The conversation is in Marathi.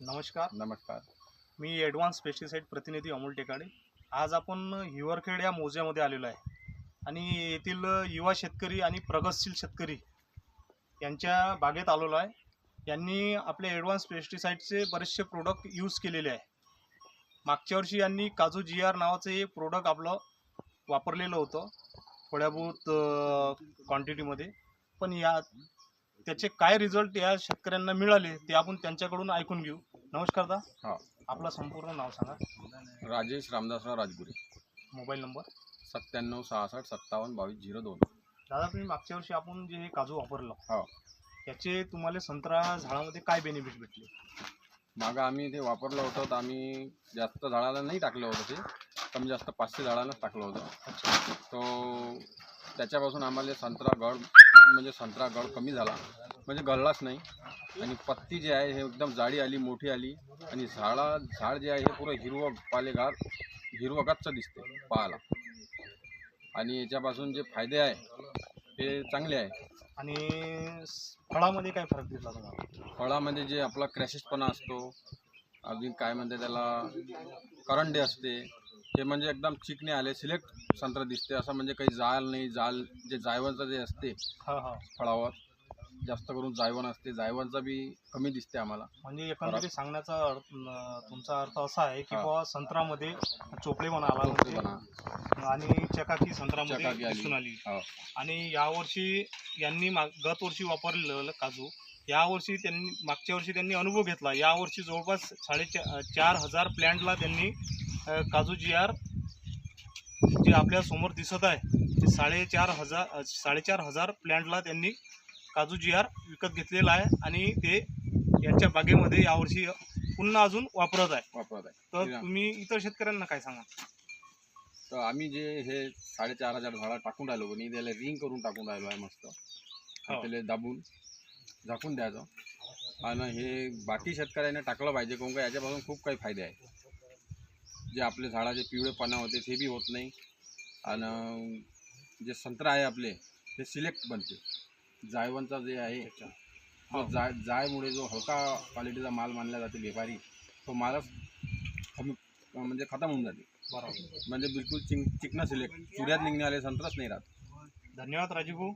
नमस्कार. नमस्कार. मी ॲडव्हान्स पेस्टिसाईड प्रतिनिधी अमोल टेकाडे. आज आपण हिवरखेड या मोज्यामध्ये आलेलो आहे. आणि येथील युवा शेतकरी आणि प्रगतशील शेतकरी यांच्या बागेत आलेलो आहे. यांनी आपले ॲडव्हान्स पेस्टिसाईडचे बरेचसे प्रोडक्ट यूज केलेले आहे. मागच्या वर्षी यांनी काजू जी आर नावाचं हे प्रोडक्ट आपलं वापरलेलं होतं. थोड्याबहुत क्वांटिटीमध्ये पण या त्याचे काय रिझल्ट या शेतकऱ्यांना मिळाले ते आपण त्यांच्याकडून ऐकून घेऊ. नमस्कार दा. हा. आपलं संपूर्ण नाव सांगा. राजेश रामदासराव राजगुरे. Mobile number? सत्त्याण्णव सहासष्ट सत्तावन्न बावीस झिरो दोन. दादा तुम्ही मागच्या वर्षी आपण जे हे काजू वापरलं हो. त्याचे तुम्हाला संत्रा झाडामध्ये काय बेनिफिट भेटले? मागं आम्ही ते वापरलं होतं तर आम्ही जास्त झाडाला नाही टाकलं होतं ते कमी जास्त पाचशे झाडालाच टाकलं होतं. तो त्याच्यापासून आम्हाला संत्रा गळ म्हणजे संत्रा गळ कमी झाला. म्हणजे गळलाच नाही. आणि पत्ती जी आहे हे एकदम जाडी आली मोठी आली. आणि झाडा झाड जे आहे हे पुरं हिरवं पालेगार हिरवं गच्च दिसते पाहायला. आणि याच्यापासून जे फायदे आहे ते चांगले आहे. आणि फळामध्ये काय फरक दिसला तुम्हाला? फळामध्ये जे आपला क्रॅशिसपणा असतो अजून काय म्हणते त्याला करंडे असते हे म्हणजे एकदम चिकणे आले सिलेक्ट संत्र दिसते असं म्हणजे काही जाल नाही जाल जे जायवनचं जे असते हा हा फळावर जास्त करून जायवण असते जायवनचा बी कमी दिसते आम्हाला म्हणजे एकंदरीत सांगण्याचा अर्थ न- तुमचा अर्थ असा आहे की हा. बाबा संत्रामध्ये चोपडेपणा आला म्हणजे चोखडेपणा. आणि चकाकी संत्रामध्ये चकाकी आली. दिसून आली हो. आणि यावर्षी यांनी माग गत वर्षी वापरलेलं काजू यावर्षी त्यांनी मागच्या वर्षी त्यांनी अनुभव घेतला यावर्षी जवळपास साडेचार चार हजार प्लॅन्टला त्यांनी काजू जी आर जे आपल्यासमोर दिसत आहे ते साडेचार हजार साडेचार हजार प्लॅन्टला त्यांनी काजू जी आर विकत घेतलेला आहे आणि ते यांच्या बागेमध्ये यावर्षी पुन्हा अजून वापरत आहे. वापरत आहे. तर. तुम्ही इतर शेतकऱ्यांना काय सांगा तर आम्ही जे हे साडेचार हजार झाडं टाकून राहिलो कोणी त्याला रिंग करून टाकून राहिलो आहे मस्त. हो. त्याला दाबून झाकून द्यायचं. आणि हे बाकी शेतकऱ्यांनी टाकलं पाहिजे काऊन का याच्यापासून खूप काही फायदे आहे. जे आपले झाडाचे पिवळेपणा होते ते बी होत नाही. आणि जे संत्रा आहे आपले ते सिलेक्ट बनते. जायवनचा जे आहे तो जाय जायमुळे जो हलका क्वालिटीचा माल मानला जाते व्यापारी तो मालच कमी म्हणजे खतम होऊन जाते. बरोबर. म्हणजे बिलकुल चिंग चिकना सिलेक्ट. चुऱ्यात निघणारे संत्रच नाही राहत. धन्यवाद राजीव भाऊ